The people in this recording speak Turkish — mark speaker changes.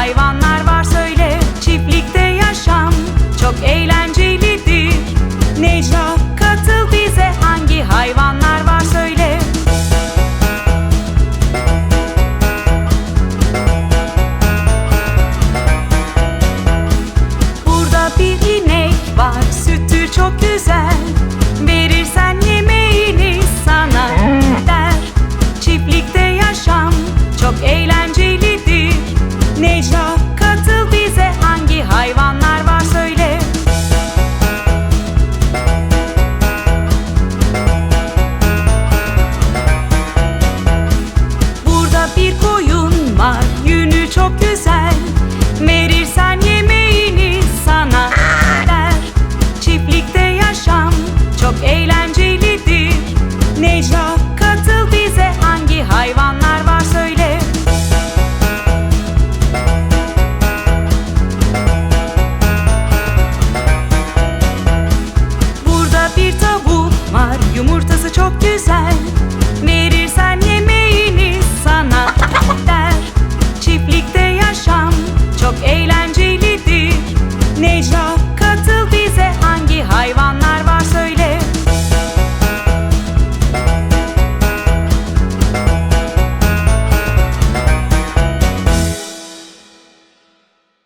Speaker 1: hayvanlar Necla katıl bize. Hangi hayvanlar var söyle. Burada bir tavuk var. Yumurtası çok güzel.